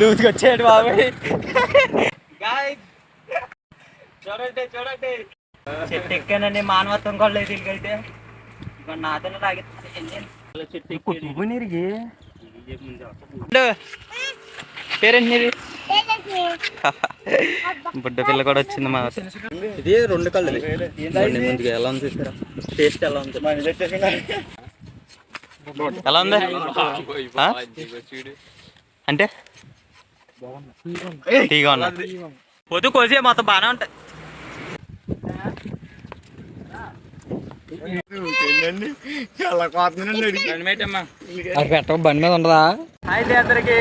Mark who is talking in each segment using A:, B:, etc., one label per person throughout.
A: దూసుకొచ్చాడు బాబాయ్. చూడండి చూడండి. చెట్టు ఎక్కానండి మానవత్వం కూడా లేదు వీళ్ళకైతే ఇక నాతో లాగెత్తాను చెట్టు ఎక్కి నీరికి పేరేంటి బుడ్డ పిల్ల కూడా వచ్చింది మా ఇది రెండు కళ్ళు ముందుగా ఎలా ఉంది టేస్ట్ ఎలా ఉంది? ఎలా ఉంది? అంటే? టీగా ఉన్నా. పొద్దు కోసి మొత్తం బాగానే ఉంటాయి
B: అది పెట్టక బండి మీద ఉండదా
A: అయితే అందరికి.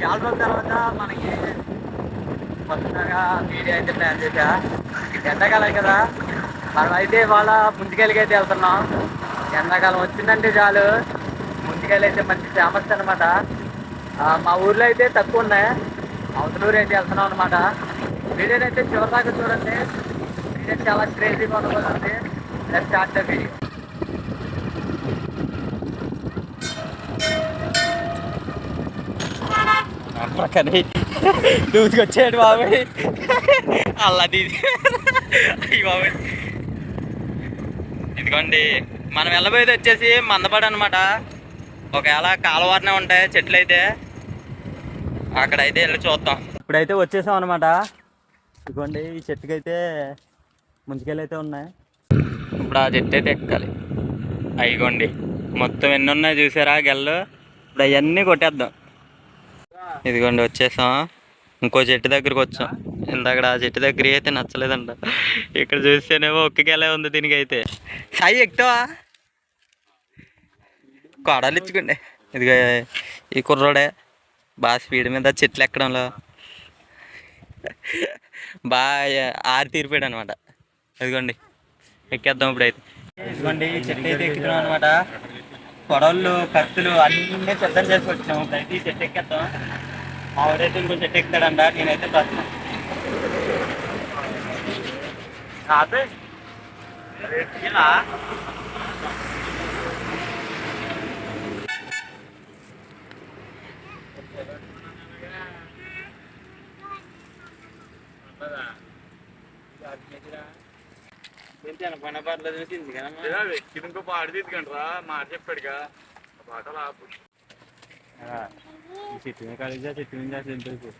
A: చాలా రోజుల తర్వాత మనకి కొత్తగా వీడియో అయితే ప్లాన్ చేశా. ఎండాకాలం కదా. మనం అయితే ఇవాళ ముందుకెళ్ళి అయితే వెళ్తున్నాం. ఎండాకాలం వచ్చిందంటే చాలు. ముందుకెళ్ళి అయితే మంచి ఫేమస్ అనమాట మా ఊర్లో అయితే తక్కువ ఉన్నాయి. అవతలూరు అయితే వెళ్తున్నాం అనమాట వీడియోని అయితే చివరిదాకా చూడండి. వీడియో చాలా క్రేజీగా ఉండబోతుంది లెట్ స్టార్ట్ ద వీడియో పక్కనే దూసుకొచ్చాడు బాబాయ్. అల్లది. అయ్యి బాబాయ్. ఇదిగోండి మనం వెళ్ళబోయేది వచ్చేసి మందపాడు అనమాట ఒకవేళ కాలువారనే ఉంటాయి చెట్లు అయితే అక్కడైతే వెళ్ళి చూద్దాం. ఇప్పుడైతే వచ్చేసాం అనమాట ఇదిగోండి ఈ చెట్టుకి అయితే ముంచుకెళ్ళి అయితే ఉన్నాయి. ఇప్పుడు ఆ చెట్టు అయితే ఎక్కాలి. అయిగోండి మొత్తం ఎన్ని ఉన్నాయి చూసారా గెల్లు? ఇప్పుడు అవన్నీ కొట్టేద్దాం. ఇదిగోండి వచ్చేసాం. ఇంకో చెట్టు దగ్గరికి వచ్చాం. ఇందాక ఆ చెట్టు దగ్గర అయితే నచ్చలేదంట. ఇక్కడ చూస్తేనేమో ఒక్కగెలే ఉంది దీనికి అయితే సాయి ఎక్కుతావా? కొడాలు ఇచ్చుకోండి ఇదిగో ఈ కుర్రోడే. బాగా స్పీడ్ మీద చెట్లు ఎక్కడంలో? బాగా ఆరి తీరిపోయాడు అనమాట అదిగోండి ఎక్కేద్దాం ఇప్పుడైతే ఇదిగోండి చెట్టు అయితే ఎక్కుతున్నాం అనమాట కొడవళ్ళు కత్తులు అన్నీ సిద్ధం చేసి వచ్చినాము ఇప్పుడైతే ఈ చెట్టు ఎక్కేద్దాం ఆవిడైతే ఇంకో చెట్టు ఎక్కుతాడంట. నేనైతే ప్రస్తుతం. కాదు ఇలా పని పర్లేదు
C: ఇంకో పాట తీసుకుంటారా మాట చెప్పాడుగా పాటలు ఆపు
A: ఈ చెట్టు మీద కలిసి చెట్టు మీద అసలు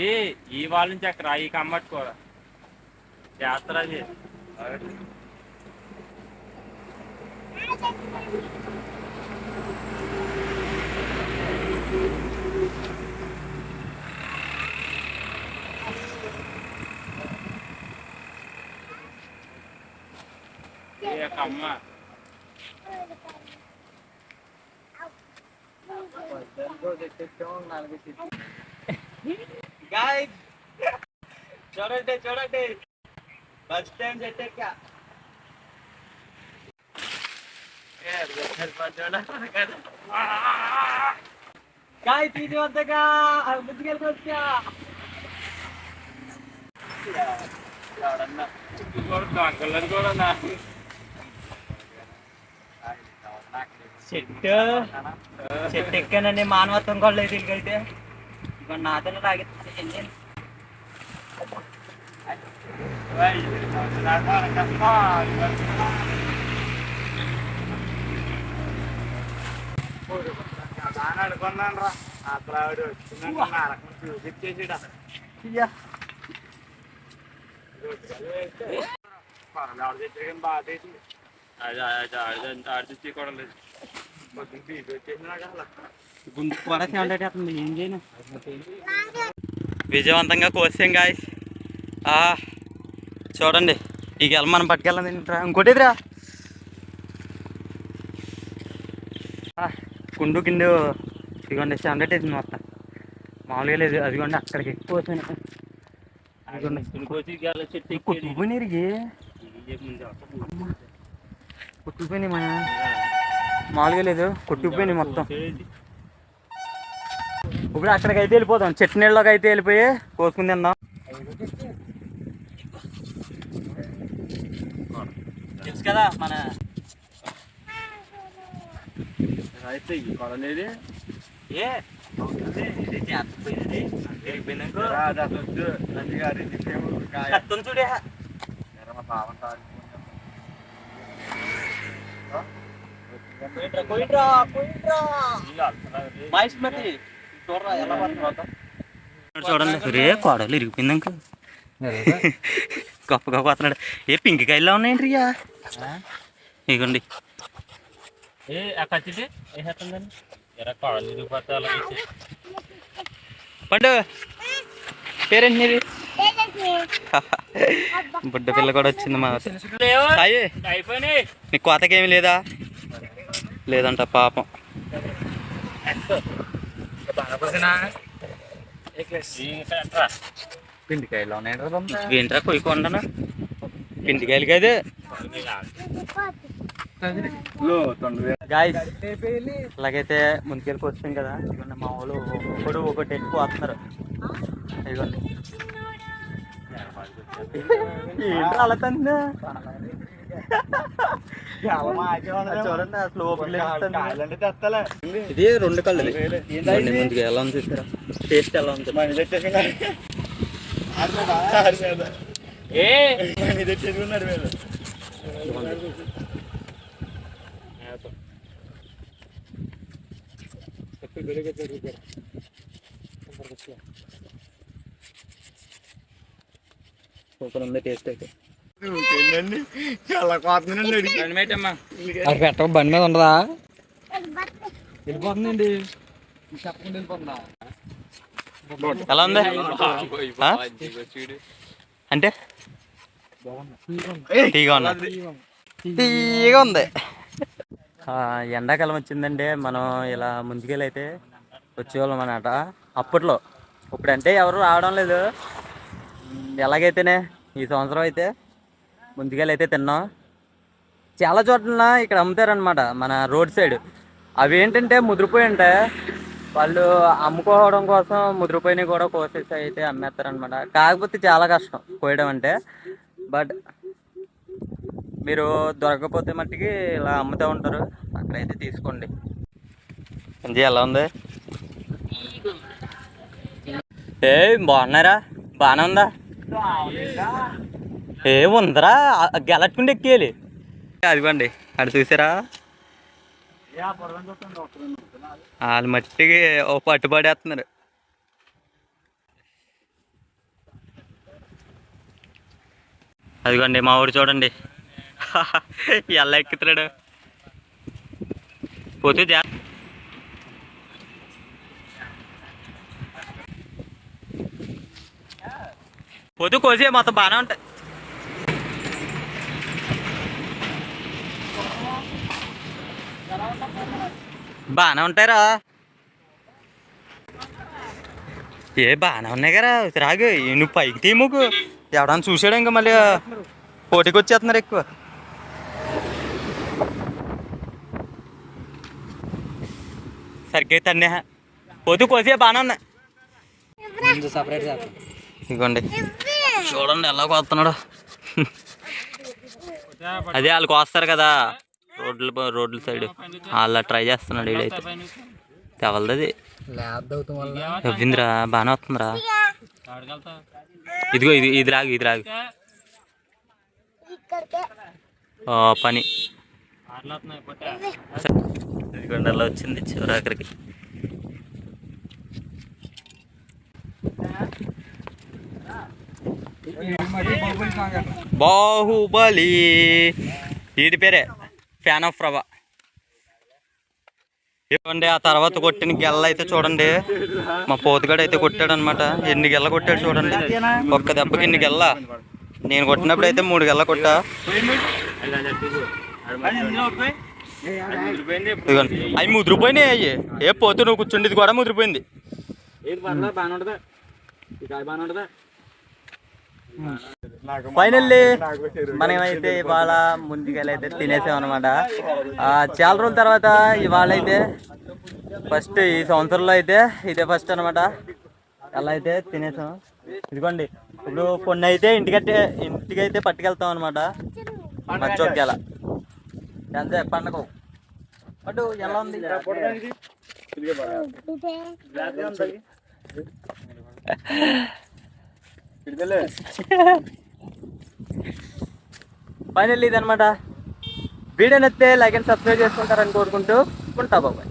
A: ఏ ఈ వాళ్ళ నుంచి అక్కడ ఈ కమ్మట్టుకోరా జాతర అది ఏ కమ్మ గాయస్ చూడండి చూడండి ఫస్ట్ టైం చెట్టెక్క గాయస్ ఇది వద్దగా ముందుకెళ్ళిపోవచ్చా
C: అంకల్ కూడా నా
A: చెట్టు చెట్టు ఎక్కానండి మానవత్వం కూడా లేదు వీళ్ళకైతే ఇక నాతో లాగెత్తాను
C: అనుకున్నాను రా అక్కడ ఆవిడ వచ్చిందంటే నరకం చూపించేసాడు పర్లేదు తెచ్చాడు బాగా చేసింది అది అది ఆడిచి కూడా లేదు పొద్దున్న
A: కూడా ఏం చేయను విజయవంతంగా కోసాం గాయస్ చూడండి. ఈ గెల మనం పట్టుకెళ్ళాం తింటరా? ఇంకోటిదిరా. కుండు కిండు ఇదిగోండి సెవెంటీ వేసింది మొత్తం. మామూలుగా లేదు. అదిగోండి అక్కడికి ఎక్కువ వచ్చాను అదిగోండి. కొట్టుకుపోయినాయి కొట్టుకుపోయినాయి మా మామూలుగా లేదు. కొట్టుకుపోయినాయి మొత్తం. ఇప్పుడు అక్కడికి అయితే వెళ్ళిపోతాం. చెట్టు నీళ్ళలోకి అయితే వెళ్ళిపోయి కోసుకుని తిందాం. తెలుసు కదా మన
C: అయితే ఈ
A: ఏ? తిరిగిపోయిందనుకో
C: రాదొద్దు
A: చూడండి రే కోడలు ఇరిగిపోయింది అంక గొప్ప గొప్ప వస్తున్నాడు ఏ పింక్ కాయల్లో ఉన్నాయండి రియా? ఇగోండి.
C: ఏ వేసి
A: పండు పేరేంటి నీది? బుడ్డ పిల్ల కూడా వచ్చింది మా
C: అయిపోయినాయి.
A: నీకు కోతకేమీ లేదా? లేదంట పాపం.
B: పిండికాయలు ఉన్నాయి
A: ఏంట్రా కొయ్యకుండా పిండికాయలు కదే. గాయస్ అలాగైతే ముందుకెళ్ళి వచ్చాం కదా. ఇదిగోండి మా వాళ్ళు ఒక్కడు ఒకటి ఎక్కువ వస్తున్నారు ఇదిగోండి. ఏంట్రా అలా తందా చూడండి అసలు ఓపిక ఇది రెండు కళ్ళు ముందుగా ఎలా ఉంది చూసారా టేస్ట్ ఎలా ఉంది? సూపర్ ఉంది టేస్ట్ అయితే.
C: చాలా
B: పెట్టక బండి మీద ఉండదా? వెళ్ళిపోతుందండి. చెప్పకుండా వెళ్ళిపోతుందా?
A: ఎలా ఉంది? అంటే? తీగా ఉంది? తీగా ఉంది. ఆ, ఎండాకాలం వచ్చిందంటే మనం ఇలా ముందుకెళ్ళి అయితే వచ్చేవాళ్ళం అన్నమాట. అప్పట్లో. ఇప్పుడంటే ఎవరు రావడం లేదు. ఎలాగైతేనే ఈ సంవత్సరం అయితే ముందుకెళ్ళి అయితే తిన్నాం. చాలా చోట్ల ఇక్కడ అమ్ముతారనమాట మన రోడ్ సైడ్. అవి ఏంటంటే ముదిరిపోయి ఉంటాయి. వాళ్ళు అమ్ముకోవడం కోసం ముదిరిపోయినవి కూడా కోసేసి అయితే అమ్మేస్తారనమాట కాకపోతే చాలా కష్టం కోయడం అంటే. బట్ మీరు దొరకకపోతే మట్టికి ఇలా అమ్ముతూ ఉంటారు. అక్కడైతే తీసుకోండి. మంచి ఎలా ఉంది? ఏ బాగున్నారా? బాగానే ఉందా? ఏ ఉందరా? గెలట్టుకుంటే ఎక్కేయాలి. అదిగోండి. అది చూసారా? వాళ్ళు మట్టికి ఓ పట్టుబడేస్తున్నారు అదిగోండి మా ఊరు చూడండి. ఎలా ఎక్కుతున్నాడు? పోతే జా పొద్దు కోసే మొత్తం బాగానే ఉంటాయి. బాగానే ఉంటారా ఏ బాగానే ఉన్నాయి కదా రాగు నువ్వు పైకి తీముకు ఎవడన్నా చూసాడు ఇంకా మళ్ళీ? పోటీకి వచ్చేస్తున్నారు ఎక్కువ. సరిగ్గా తండే పొద్దు కోసే బాగానే ఉన్నాయి.
B: సపరేట్
A: ఇదిగోండి. చూడండి ఎలా కోస్తున్నాడు. అదే వాళ్ళు కోస్తారు కదా. రోడ్ల రోడ్ల సైడ్. వాళ్ళ ట్రై చేస్తున్నాడు వీడైతే తెవలది రవీంద్ర బాగానే వస్తుందిరా. ఇదిగో ఇది ఇది లాగు ఇది ఓ, పని. ఇదిగోండి అలా వచ్చింది చివరాఖరికి బాహుబలి. వీడి పేరే. ఫ్యాన్ ఆఫ్ ప్రభా. ఇవ్వండి ఆ తర్వాత కొట్టిన గెల్ల అయితే చూడండి. మా పోతుగాడు అయితే కొట్టాడు అనమాట ఎన్ని గెల్ల కొట్టాడు చూడండి. ఒక్క దెబ్బకి ఎన్ని గెల్ల. నేను కొట్టినప్పుడు అయితే మూడు గెల్ల కొట్టా. అవి ముదిరిపోయినాయి అయ్యి. ఏ పోతు నువ్వు కూర్చుండేది కూడా ముదిరిపోయింది
B: బాగానే ఉంటుందా ఈ కాయ బాగానే ఉంటుందా
A: ఫైనల్లీ మనమైతే ఇవాళ ముందుకెళ్ళైతే తినేసాం అనమాట చాలా రోజుల తర్వాత ఇవాళ అయితే ఫస్ట్ ఈ సంవత్సరంలో అయితే ఇదే ఫస్ట్ అనమాట అలా అయితే తినేసాం. ఇదిగోండి ఇప్పుడు కొన్ని అయితే ఇంటికైతే ఇంటికైతే పట్టుకెళ్తాం అనమాట మంచి గెల ఎంత పండగ? అటు ఎలా ఉంది? ఫైనల్ ఇదనమాట వీడియో నచ్చితే లైక్ అండ్ సబ్స్క్రైబ్ చేసుకుంటారని కోరుకుంటూ ఉంటా బాబాయ్.